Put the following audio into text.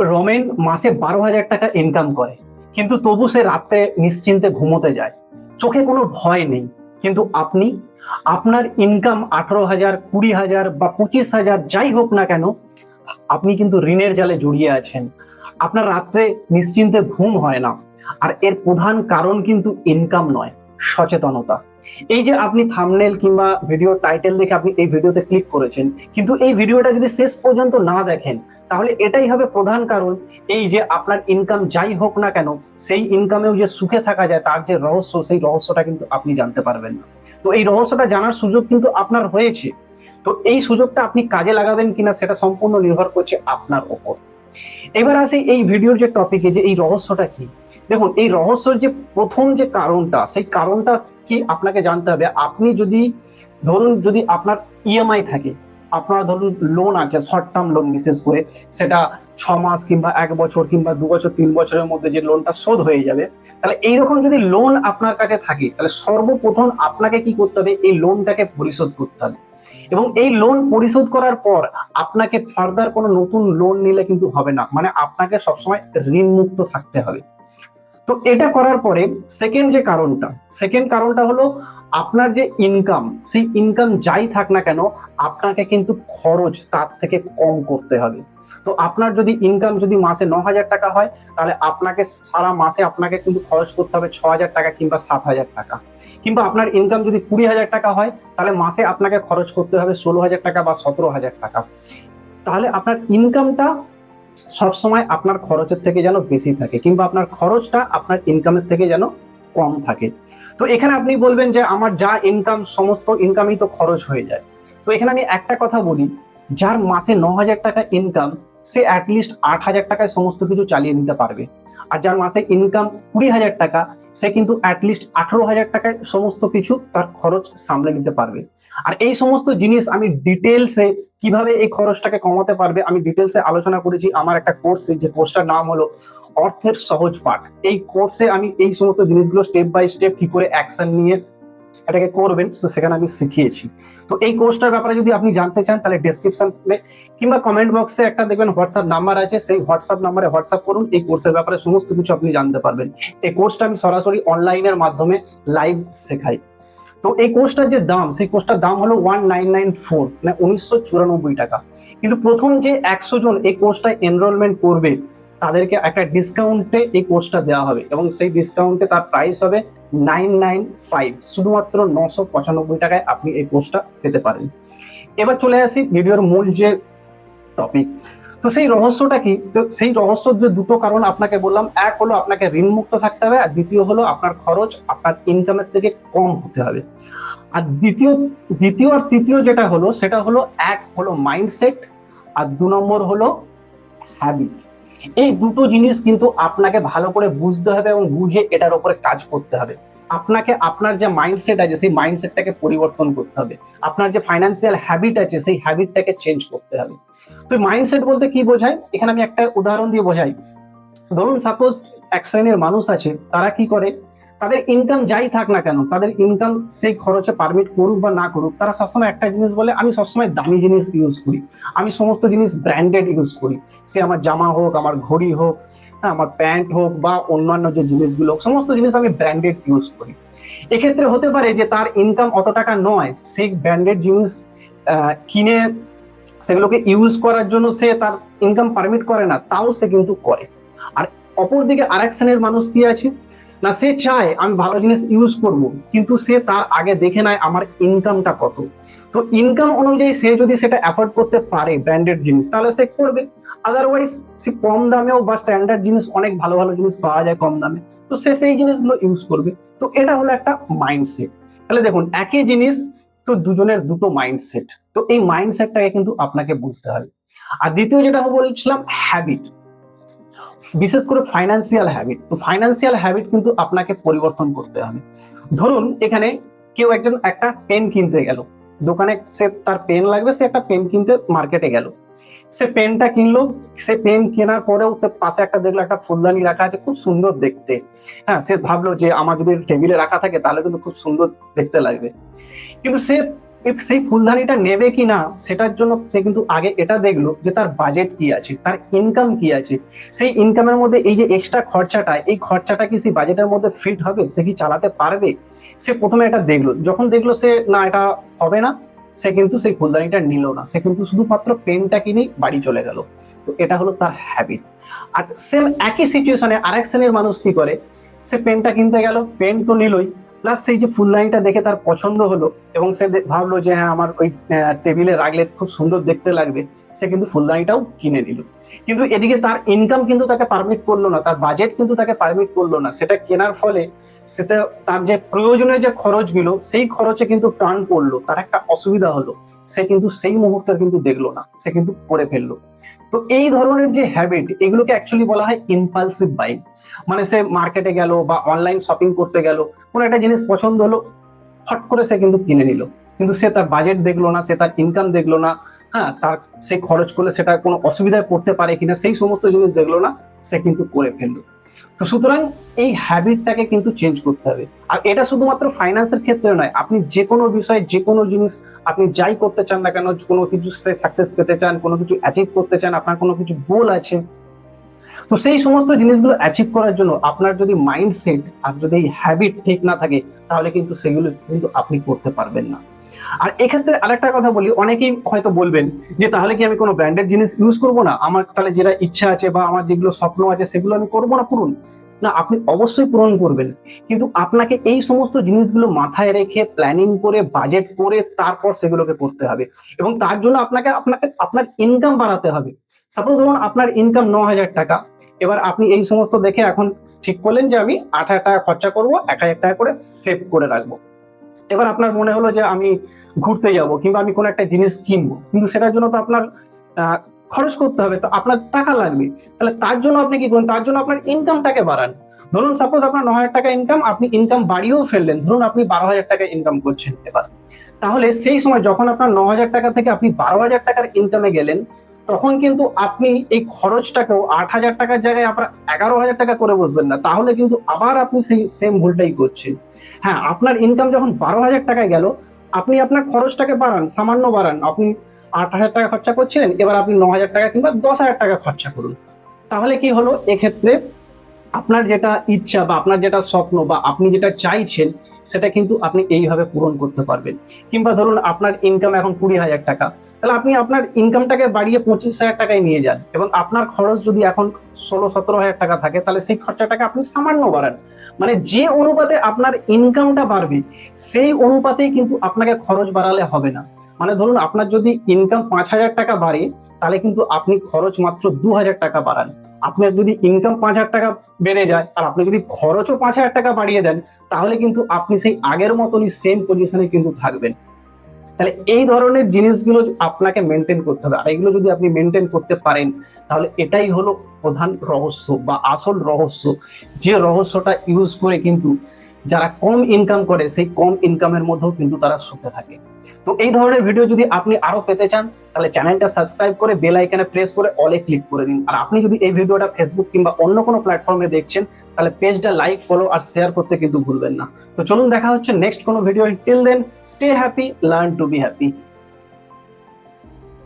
রমেন মাসে বারো হাজার টাকা ইনকাম করে। কিন্তু তবু সে রাতে নিশ্চিন্তে ঘুমোতে যায়। চোখে কোনো ভয় নেই। কিন্তু আপনি, আপনার ইনকাম আঠারো হাজার, কুড়ি হাজার বা পঁচিশ হাজার যাই হোক না কেন, আপনি কিন্তু ঋণের জালে জড়িয়ে আছেন। আপনার রাত্রে নিশ্চিন্তে ঘুম হয় না। আর এর প্রধান কারণ কিন্তু ইনকাম নয়। সচেতনতা। এই যে আপনি থামনেল কিংবা ভিডিও টাইটেল দেখে আপনি এই ভিডিওতে ক্লিক করেছেন, কিন্তু এই ভিডিওটা যদি শেষ পর্যন্ত না দেখেন, তাহলে এটাই হবে প্রধান কারণ। এই যে আপনার ইনকাম যাই হোক না কেন, সেই ইনকামেও যে সুখে থাকা যায়, তার যে রহস্য, সেই রহস্যটা কিন্তু আপনি জানতে পারবেন না। তো এই রহস্যটা জানার সুযোগ কিন্তু আপনার হয়েছে। তো এই সুযোগটা আপনি কাজে লাগাবেন কিনা, সেটা সম্পূর্ণ নির্ভর করছে আপনার ওপর। এবার আসি এই ভিডিওর যে টপিকে যে এই রহস্যটা কি? দেখুন, এই রহস্যর যে প্রথম যে কারণটা, সেই কারণটা কি আপনাকে জানতে হবে? আপনি যদি, ধরুন যদি আপনার ইএমআই থাকে আপনার ধরুন লোন আছে শর্ট টার্ম লোন বিশেষ করে, সেটা ছ মাস কিংবা এক বছর কিংবা দু বছর, তিন বছরের মধ্যে যে লোনটা শোধ হয়ে যাবে, তাহলে এইরকম যদি লোন আপনার কাছে থাকে, তাহলে সর্বপ্রথম আপনাকে কি করতে হবে? এই লোনটাকে পরিশোধ করতে হবে। এবং এই লোন পরিশোধ করার পর আপনাকে ফার্দার কোনো নতুন লোন নিলে কিন্তু হবে না। মানে আপনাকে সবসময় ঋণ মুক্ত থাকতে হবে। তো এটা করার পরে সেকেন্ড যে কারণটা সেকেন্ড কারণটা হলো আপনার যে ইনকাম সেই ইনকাম যাই থাক না কেন, আপনাকে কিন্তু খরচ তার থেকে কম করতে হবে। তো আপনার যদি ইনকাম যদি মাসে ন হাজার টাকা হয়, তাহলে আপনাকে সারা মাসে আপনাকে কিন্তু খরচ করতে হবে ছ হাজার টাকা কিংবা সাত হাজার টাকা। কিংবা আপনার ইনকাম যদি কুড়ি হাজার টাকা হয়, তাহলে মাসে আপনাকে খরচ করতে হবে ষোলো হাজার টাকা বা সতেরো হাজার টাকা। তাহলে আপনার ইনকামটা সবসময় আপনার খরচের থেকে যেন বেশি থাকে কিংবা আপনার খরচটা আপনার ইনকামের থেকে যেন কম থাকে। তো এখানে আপনি বলবেন যে আমার যা ইনকাম সমস্ত ইনকামই তো খরচ হয়ে যায়। তো এখানে আমি একটা কথা বলি, যার মাসে ন হাজার টাকা ইনকাম সে অ্যাটলিস্ট আট হাজার টাকায় সমস্ত কিছু চালিয়ে নিতে পারবে। আর যার মাসে ইনকাম কুড়ি হাজার টাকা, সে কিন্তু অ্যাটলিস্ট আঠেরো হাজার টাকায় সমস্ত কিছু তার খরচ সামলে নিতে পারবে। আর এই সমস্ত জিনিস আমি ডিটেলসে কীভাবে এই খরচটাকে কমাতে পারবে, আমি ডিটেলসে আলোচনা করেছি আমার একটা কোর্সে যে কোর্সটার নাম হলো অর্থের সহজ পাঠ। এই কোর্সে আমি এই সমস্ত জিনিসগুলো স্টেপ বাই স্টেপ কি করে অ্যাকশন নিয়ে এটাকে করবেন তো সেখানে আমি শিখিয়েছি। তো এই কোর্সটার ব্যাপারে যদি আপনি জানতে চান, তাহলে ডেসক্রিপশনে কিংবা কমেন্ট বক্সে একটা দেখবেন হোয়াটসঅ্যাপ নাম্বার আছে, সেই হোয়াটসঅ্যাপ নাম্বারে হোয়াটসঅ্যাপ করুন, এই কোর্সের ব্যাপারে সমস্ত কিছু আপনি জানতে পারবেন। এই কোর্সটা আমি সরাসরি অনলাইনের মাধ্যমে লাইভ শেখাই। তো এই কোর্সটার যে দাম, সেই কোর্সটার দাম হলো ওয়ান নাইন নাইন ফোর মানে উনিশশো চুরানব্বই টাকা। কিন্তু প্রথম যে একশো জন এই কোর্সটায় এনরোলমেন্ট করবে, তাদেরকে একটা ডিসকাউন্টে এই কোর্সটা দেওয়া হবে এবং সেই ডিসকাউন্টে তার প্রাইস হবে নাইন নাইন ফাইভ, শুধুমাত্র নশো পঁচানব্বই টাকায় আপনি এই কোর্সটা পেতে পারেন। এবার চলে আসি ভিডিওর মূল যে টপিক তো সেই রহস্যটা কি? তো সেই রহস্যর যে দুটো কারণ আপনাকে বললাম, এক হলো আপনাকে ঋণ মুক্ত থাকতে হবে, আর দ্বিতীয় হলো আপনার খরচ, আপনার ইনকামের থেকে কম হতে হবে। আর দ্বিতীয় দ্বিতীয় আর তৃতীয় যেটা হলো, সেটা হলো এক হলো মাইন্ডসেট আর দু নম্বর হলো হ্যাবিট এই দুটো জিনিস কিন্তু আপনাকে ভালো করে বুঝতে হবে এবং বুঝে এটার উপরে কাজ করতে হবে। আপনাকে আপনার যে মাইন্ডসেট আছে, সেই মাইন্ডসেটটাকে পরিবর্তন করতে হবে। আপনার যে ফাইন্যান্সিয়াল হ্যাবিট আছে, সেই হ্যাবিটটাকে চেঞ্জ করতে হবে। তো মাইন্ডসেট বলতে কি বোঝায়? এখানে আমি একটা উদাহরণ দিয়ে বোঝাই। ধরুন সাপোজ এক শ্রেণির মানুষ আছে, তারা কি করে? তাদের ইনকাম যাই থাক না কেন তাদের ইনকাম সেই খরচে পারমিট করুক বা না করুক তারা সবসময় একটা জিনিস বলে আমি সবসময় দামি জিনিস ইউজ করি। আমি সমস্ত জিনিস ব্র্যান্ডেড ইউজ করি। সে আমার জামা হোক আমার ঘড়ি হোক হ্যাঁ, আমার প্যান্ট হোক বা অন্যান্য যে জিনিসগুলো হোক, সমস্ত জিনিস আমি ব্র্যান্ডেড ইউজ করি। এক্ষেত্রে হতে পারে যে তার ইনকাম অত টাকা নয় সেই ব্র্যান্ডেড জিনিস কিনে সেগুলোকে ইউজ করার জন্য সে তার ইনকাম পারমিট করে না তাও সে কিন্তু করে। আর অপরদিকে আরেক শ্রেণির মানুষ কি আছে? না, সে চায় আমি ভালো জিনিস ইউজ করব, কিন্তু সে তার আগে দেখে নেয় আমার ইনকামটা কত। তো ইনকাম অনুযায়ী সে যদি সেটা অ্যাফোর্ড করতে পারে ব্র্যান্ডেড জিনিস, তাহলে সে করবে। আদারওয়াইজ সে কম দামেও বা স্ট্যান্ডার্ড জিনিস, অনেক ভালো ভালো জিনিস পাওয়া যায় কম দামে। তো সে সেই জিনিসগুলো ইউজ করবে। তো এটা হলো একটা মাইন্ডসেট তাহলে দেখুন, একই জিনিস তো দুজনের দুটো মাইন্ডসেট তো এই মাইন্ডসেটটাকে কিন্তু আপনাকে বুঝতে হবে। আর দ্বিতীয় যেটা বলছিলাম হ্যাবিট বিশেষ করে ফাইন্যান্সিয়াল হ্যাবিট তো ফাইন্যান্সিয়াল হ্যাবিট কিন্তু আপনাকে পরিবর্তন করতে হবে। ধরুন, এখানে কেউ একজন একটা পেন কিনতে গেল। দোকানে সে তার পেন লাগবে, সে একটা পেন কিনতে মার্কেটে গেল। সে পেনটা কিনলো, সে পেন কেনার পরেও পাশে একটা দেখল একটা ফুলদানি রাখা আছে, খুব সুন্দর দেখতে। হ্যাঁ সে ভাবলো যে আমার যদি টেবিলে রাখা থাকে, তাহলে কিন্তু খুব সুন্দর দেখতে লাগবে। কিন্তু সে সেই ফুলদানিটা নেবে কি না সেটার জন্য সে কিন্তু আগে এটা দেখল যে তার বাজেট কি আছে, তার ইনকাম কি আছে। সেই ইনকামের মধ্যে এই যে এক্সট্রা খরচাটা, এই খরচাটা কি সেই বাজেটের মধ্যে ফিট হবে? সে কি চালাতে পারবে? সে প্রথমে এটা দেখল। যখন দেখল সে, না, এটা হবে না, সে কিন্তু সেই ফুলদানিটা নিল না। সে কিন্তু শুধুমাত্র পেনটা কিনেই বাড়ি চলে গেল। তো এটা হলো তার হ্যাবিট আর সেম একই সিচুয়েশনে আরেক শ্রেণির মানুষ কি করে? সে পেনটা কিনতে গেল, পেন তো নিলই। প্লাস সেই যে ফুলদানিটা দেখে তার পছন্দ হলো এবং সে ভাবলো যে হ্যাঁ আমার ওই টেবিলে রাখলে খুব সুন্দর দেখতে লাগবে, সে কিন্তু ফুলদানিটাও কিনে নিল। কিন্তু এদিকে তার ইনকাম কিন্তু তাকে পারমিট করল না, তার বাজেট কিন্তু তাকে পারমিট করল না। সেটা কেনার ফলে সেটা তার যে প্রয়োজনীয় যে খরচগুলো, সেই খরচে কিন্তু টান পড়ল, তার একটা অসুবিধা হলো। সে কিন্তু সেই মুহূর্তে কিন্তু দেখল না, সে কিন্তু করে ফেলল। তো এই ধরনের যে হ্যাবিট এগুলোকে অ্যাকচুয়ালি বলা হয় ইম্পালসিভ বাইং মানে সে মার্কেটে গেল বা অনলাইন শপিং করতে গেল, কোনো একটা জিনিস পছন্দ হলো, হট করে সে কিন্তু কিনে নিল। কিন্তু সে তার বাজেট দেখল না, সে তার ইনকাম দেখল না হ্যাঁ তার সে খরচ করলে সেটা কোনো অসুবিধায় পড়তে পারে কিনা, সেই সমস্ত জিনিস দেখল না, সে কিন্তু করে ফেলল। তো সুতরাং এই হ্যাবিটটাকে কিন্তু চেঞ্জ করতে হবে। আর এটা শুধুমাত্র ফাইন্যান্সের ক্ষেত্রে নয়, আপনি যে কোনো বিষয়ে যে কোনো জিনিস আপনি যাই করতে চান না কেন, কোনো কিছু সাকসেস পেতে চান, কোনো কিছু অ্যাচিভ করতে চান, আপনার কোনো কিছু গোল আছে তো সেই সমস্ত জিনিসগুলো অ্যাচিভ করার জন্য আপনার যদি মাইন্ডসেট আর যদি এই হ্যাবিট ঠিক না থাকে, তাহলে কিন্তু সেগুলো কিন্তু আপনি করতে পারবেন না। আর এক্ষেত্রে আরেকটা কথা বলি, অনেকেই হয়তো বলবেন যে, তাহলে কি আমি কোনো ব্র্যান্ডেড জিনিস ইউজ করব না? আমার তাহলে যেটা ইচ্ছা আছে বা আমার যেগুলো স্বপ্ন আছে, সেগুলো আমি করব না? পূরণ না, আপনি অবশ্যই পূরণ করবেন। কিন্তু আপনাকে এই সমস্ত জিনিসগুলো মাথায় রেখে প্ল্যানিং করে বাজেট করে তারপর সেগুলোকে করতে হবে। এবং তার জন্য আপনাকে আপনাকে, আপনার ইনকাম বাড়াতে হবে। সাপোজ ধরুন আপনার ইনকাম ন হাজার টাকা। এবার আপনি এই সমস্ত দেখে এখন ঠিক করলেন যে আমি আট হাজার টাকা খরচা করব, এক হাজার টাকা করে সেভ করে রাখব। এবার আপনার মনে হলো যে আমি ঘুরতে যাব কিংবা আমি কোনো একটা জিনিস কিনবো। কিন্তু সেটার জন্য তো আপনার খরচ করতে হবে, তো আপনার টাকা লাগবে। তাহলে তার জন্য আপনি কি করেন? তার জন্য আপনার ইনকামটাকে বাড়ান। ধরুন সাপোজ আপনার ন হাজার টাকা ইনকাম আপনি ইনকাম বাড়িয়েও ফেললেন। ধরুন, আপনি বারো হাজার টাকা ইনকাম করছেন এবার। তাহলে সেই সময় যখন আপনার ন হাজার টাকা থেকে আপনি বারো হাজার টাকার ইনকামে গেলেন, তখন কিন্তু আপনি এই খরচটাকেও আট হাজার টাকার জায়গায় আপনার এগারো হাজার টাকা করে বসবেন না। তাহলে কিন্তু আবার আপনি সেই সেম ভুলটাই করছেন। হ্যাঁ আপনার ইনকাম যখন বারো হাজার টাকায় গেল আপনি আপনার খরচটাকে বাড়ান, সামান্য বাড়ান। আপনি আট হাজার টাকা খরচা করছিলেন, এবার আপনি ন হাজার টাকা কিংবা দশ হাজার টাকা খরচা করুন। তাহলে কি হলো? এক্ষেত্রে আপনার যেটা ইচ্ছা বা আপনার যেটা স্বপ্ন বা আপনি যেটা চাইছেন, সেটা কিন্তু আপনি এইভাবে পূরণ করতে পারবেন। কিংবা ধরুন আপনার ইনকাম এখন কুড়ি হাজার টাকা, তাহলে আপনি আপনার ইনকামটাকে বাড়িয়ে পঁচিশ হাজার টাকায় নিয়ে যান এবং আপনার খরচ যদি এখন ষোলো, সতেরো হাজার টাকা থাকে, তাহলে সেই খরচাটাকে আপনি সামান্য বাড়ান। মানে যে অনুপাতে আপনার ইনকামটা বাড়বে, সেই অনুপাতেই কিন্তু আপনাকে খরচ বাড়ালে হবে না। মানে ধরুন আপনার যদি ইনকাম পাঁচ হাজার টাকা বাড়ে, তাহলে কিন্তু আপনি খরচ মাত্র দু হাজার টাকা বাড়ান। আপনার যদি ইনকাম পাঁচ হাজার টাকা বেড়ে যায়, আর আপনি যদি খরচও পাঁচ হাজার টাকা বাড়িয়ে দেন, তাহলে কিন্তু আপনি সেই আগের মতনই সেম পজিশনে কিন্তু থাকবেন। তাহলে এই ধরনের জিনিসগুলো আপনাকে মেনটেন করতে হবে। আর এগুলো যদি আপনি মেনটেন করতে পারেন, তাহলে এটাই হলো প্রধান রহস্য বা আসল রহস্য, যে রহস্যটা ইউজ করে কিন্তু যারা কম ইনকাম করে, সেই কম ইনকামের মধ্যেও কিন্তু তারা সুখে থাকে। তো এই ধরনের ভিডিও যদি আপনি আরও পেতে চান, তাহলে চ্যানেলটা সাবস্ক্রাইব করে বেল আইকনে প্রেস করে অলে ক্লিক করে দিন। আর আপনি যদি এই ভিডিওটা ফেসবুক কিংবা অন্য কোনো প্ল্যাটফর্মে দেখছেন, তাহলে পেজটা লাইক ফলো আর শেয়ার করতে কিন্তু ভুলবেন না। তো চলুন দেখা হচ্ছে নেক্সট কোনো video till then stay happy learn to be happy